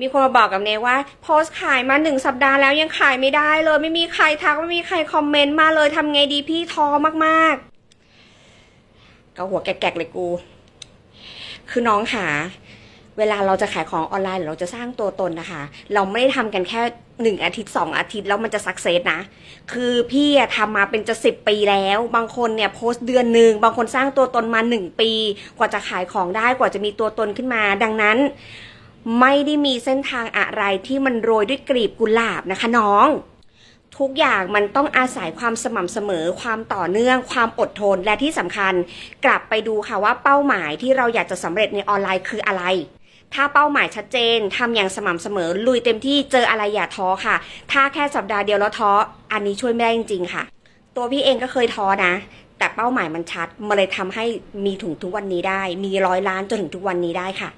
มีคนมาบอกกับเนว่า โพสต์ขายมาหนึ่งสัปดาห์แล้วยังขายไม่ได้เลย ไม่มีใครทักไม่มีใครคอมเมนต์มาเลยทำไงดีพี่ท้อมากๆก็หัวแกกๆเลยกู คือน้องหาเวลาเราจะขายของออนไลน์หรือเราจะสร้างตัวตนนะคะ เราไม่ได้ทำกันแค่หนึ่งอาทิตย์สองอาทิตย์แล้วมันจะสักเซสนะ คือพี่ทำมาเป็นจะสิบปีแล้ว บางคนเนี่ยโพสต์เดือนหนึ่งบางคนสร้างตัวตนมาหนึ่งปี กว่าจะขายของได้กว่าจะมีตัวตนขึ้นมา ดังนั้น ไม่ได้มีเส้นทางอะไรที่มันโรยด้วยกลีบกุหลาบนะคะน้อง ทุกอย่างมันต้องอาศัยความสม่ำเสมอ ความต่อเนื่อง ความอดทนและที่สำคัญ กลับไปดูค่ะว่าเป้าหมายที่เราอยากจะสำเร็จในออนไลน์คืออะไร ถ้าเป้าหมายชัดเจนทำอย่างสม่ำเสมอ ลุยเต็มที่เจออะไรอย่าท้อค่ะ ถ้าแค่สัปดาห์เดียวแล้วท้ออันนี้ช่วยไม่ได้จริงๆค่ะ ตัวพี่เองก็เคยท้อนะแต่เป้าหมายมันชัด มันเลยทำให้มีถึงทุกวันนี้ได้ มีร้อยล้านจนถึงทุกวันนี้ได้ค่ะ